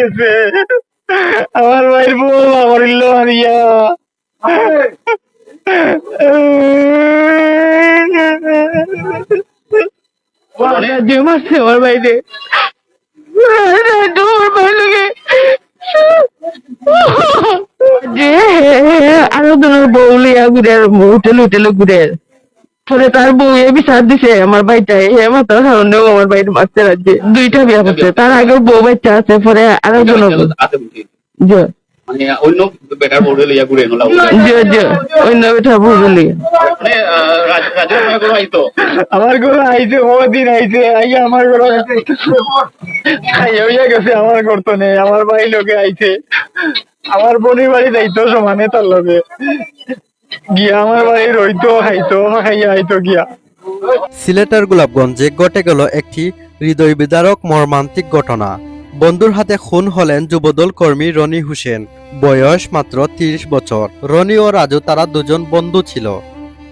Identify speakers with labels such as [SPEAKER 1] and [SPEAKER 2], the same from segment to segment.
[SPEAKER 1] গেছে। আমার ভাইয়ের বউ আমার ইল্লো মারিয়া। রাজ্য মারছে আমার বাইরে রাজ্য আমার বাইরে যে আরও জনের বউ লিয়া ঘুরে হোটেল হোটেলে ঘুরে। পরে তার বউ এ বিচার দিছে আমার ভাইটাই এ মাতার কারণেও আমার বাইরে মারতে রাজ্যে দুইটা বিয়া করছে তার আগে বউ বাচ্চা আছে পরে আর জন
[SPEAKER 2] আছে বুঝি। মানে অন্য বেটার বোর্ডে লইয়া ঘুরে
[SPEAKER 1] যে যে অন্য বেটা বউ
[SPEAKER 2] মানে
[SPEAKER 1] আমার ঘরে আইছে দিন আইছে আইয়া আমার ঘরে হইয়া গেছে আমার ঘর তো নেই আমার ভাই লোকে আইছে। আমার বোনের বাড়ি যাইতো সমানে তার লগে। গিয়া আমার বাড়ি রইতো খাইতো খাইয়া আইতো গিয়া।
[SPEAKER 3] সিলেটের গোলাপগঞ্জে ঘটে গেল একটি হৃদয় বিদারক মর্মান্তিক ঘটনা। বন্ধুর হাতে খুন হলেন যুবদল কর্মী রনি হোসেন। বয়স মাত্র তিরিশ বছর। রনি ও রাজু তারা দুজন বন্ধু ছিল।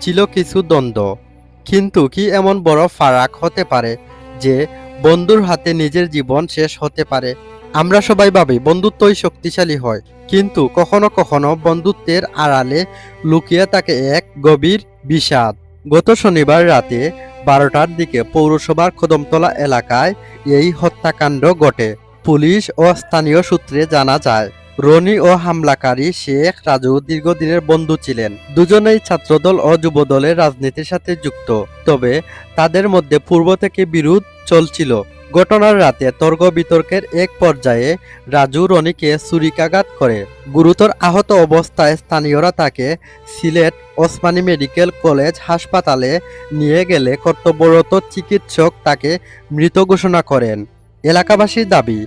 [SPEAKER 3] ছিল কিছু দ্বন্দ্ব। কিন্তু কি এমন বড় ফারাক হতে পারে যে বন্ধুর হাতে নিজের জীবন শেষ হতে পারে আমরা সবাই ভাবি, বন্ধুত্বই শক্তিশালী হয়। কিন্তু কখনো কখনো বন্ধুত্বের আড়ালে লুকিয়ে থাকে এক গভীর বিষাদ। গত শনিবার রাতে বারোটার দিকে পৌরসভার কদমতলা এলাকায় এই হত্যাকাণ্ড ঘটে। পুলিশ ও স্থানীয় সূত্রে জানা যায় রনি ও হামলাকারী শেখ রাজু দীর্ঘদিনের বন্ধু ছিলেন। দুজনেই ছাত্রদল ও যুবদলের রাজনীতির সাথে যুক্ত। তবে তাদের মধ্যে পূর্ব থেকে বিরোধ চলছিল। ঘটনার রাতে তর্ক বিতর্কের এক পর্যায়ে রাজু রনিকে ছুরিকাঘাত করে। গুরুতর আহত অবস্থায় স্থানীয়রা তাকে সিলেট ওসমানী মেডিকেল কলেজ হাসপাতালে নিয়ে গেলে কর্তব্যরত চিকিৎসক তাকে মৃত ঘোষণা করেন। এলাকাবাসীর দাবি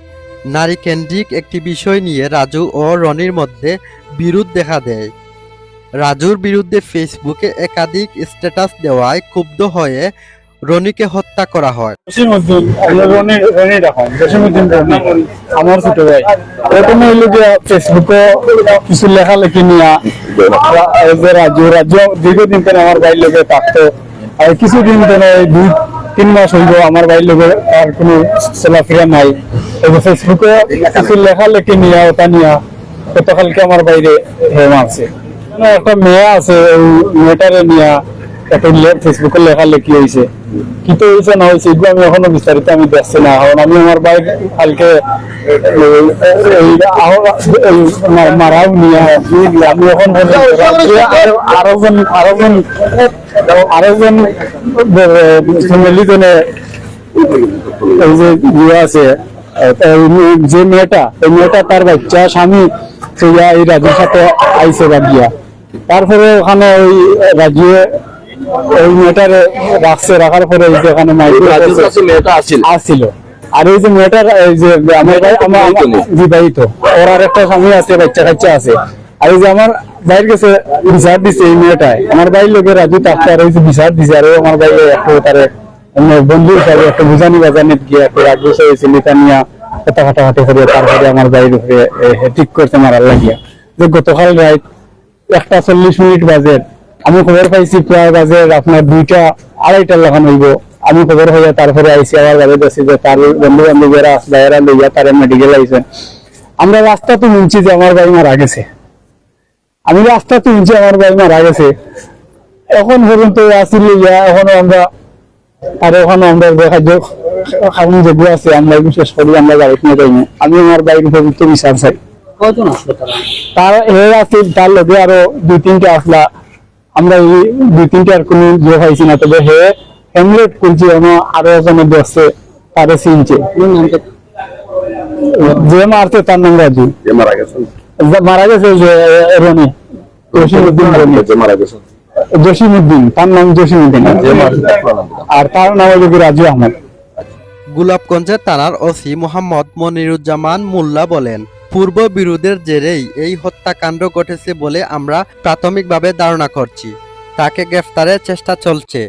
[SPEAKER 3] নারী কেন্দ্রিক একটি বিষয় নিয়ে রাজু ও রনির মধ্যে বিরোধ দেখা দেয়। রাজুর বিরুদ্ধে ফেসবুকে একাধিক স্ট্যাটাস দেওয়ায় ক্ষুব্ধ হয়ে রনিকে হত্যা করা হয়।
[SPEAKER 1] কিছুদিন তিন মাস হইব আমার ভাইয়ের লোকে আর কোনো চলাফেরা নাই। এই যে ফেসবুকে কিছু লেখালেখি নিয়া ওটা নিয়া গতকালকে আমার বাইরে হে মারছে। মানে একটা মেয়ে আছে ওই মেয়েটারে নিয়া একটা ফেসবুকে লেখালেখি হয়েছে কিন্তু হয়েছে না হয়েছে এগুলো আমি এখনও বিস্তারিত আমি দেখছি না। কারণ আমি আমার বাইক কালকে মারাও নিয়ে আমি এখন আরো- আরও জন আরও জন আরও জন ফ্যামিলি জনে এই যে ইয়ে আছে। যে মেয়েটা এই মেয়েটা তার বাচ্চা স্বামী সেইয়া এই রাজুর সাথে আইসে বাগিয়া তারপরে ওখানে ওই রাজিয়ে ওই মেয়েটার রাখছে রাখার পরে এই যে ওখানে
[SPEAKER 4] আসছিল
[SPEAKER 1] আর এই যে মেয়েটার এই যে আমার ভাই আমার আমার বিবাহিত ওর আর একটা স্বামী আছে বাচ্চা কাচ্চা আছে। আর এই যে আমার ভাইয়ের কাছে বিচার দিছে এই মেয়েটায়। আমার ভাইয়ের লোকের রাজু তাকে আর এই যে বিচার দিছে আর আমার ভাই একটু তারে বন্ধু হিসাবে একটা বুঝানি বাজানি গিয়ে এটা নিয়ে কথা করে, তারপরে আমার হে ঠিক লাগিয়া। যে গতকাল রাত একটা চল্লিশ মিনিট বাজে, আমি খবর পাইছি প্রায় বাজে আপনার দুইটা, আড়াইটা লাগানো হইব। আমি খবর হইয়া তারপরে আইসি আবার বাজে দেখছি যে তার বন্ধু বান্ধবীরা বাইরা লইয়া তারা মেডিকেল আইছেন আমরা রাস্তা তো শুনছি যে আমার ভাই মারা গেছে। আমি রাস্তা তো শুনছি আমার ভাই মারা গেছে। এখন পর্যন্ত আসি লইয়া, এখনও আমরা আর ওখানে আমরা দেখার খাওয়ান যেগুলো আছে আমরা বিশেষ করি আমরা গাড়িতে নিয়ে যাই না। আমি আমার বাইক উপযুক্ত বিচার চাই।
[SPEAKER 2] তারা?
[SPEAKER 1] তার হে আছিল তার লগে আরও দুই তিনটা আসলা। আমরা এই দুই তিনটা আর কোনো জো পাইছি না তবে হে হেমলেট করছি আরও এজনে দেখছে তারে চিনছে। যে মারছে তার নাম রাজু।
[SPEAKER 4] মারা গেছেন
[SPEAKER 1] যে মারা গেছে যে রনি। রনি
[SPEAKER 4] মারা গেছেন
[SPEAKER 1] জসিমুদ্দিন তার নাম জসিমুদ্দিন আর তার নাম হলো রাজু আহমদ।
[SPEAKER 3] গোলাপগঞ্জের থানার ওসি মোহাম্মদ মনিরুজ্জামান মোল্লা বলেন পূর্ব বিরোধের জেরেই এই হত্যাকাণ্ড ঘটেছে বলে আমরা প্রাথমিকভাবে ধারণা করছি। তাকে গ্রেফতারের চেষ্টা চলছে।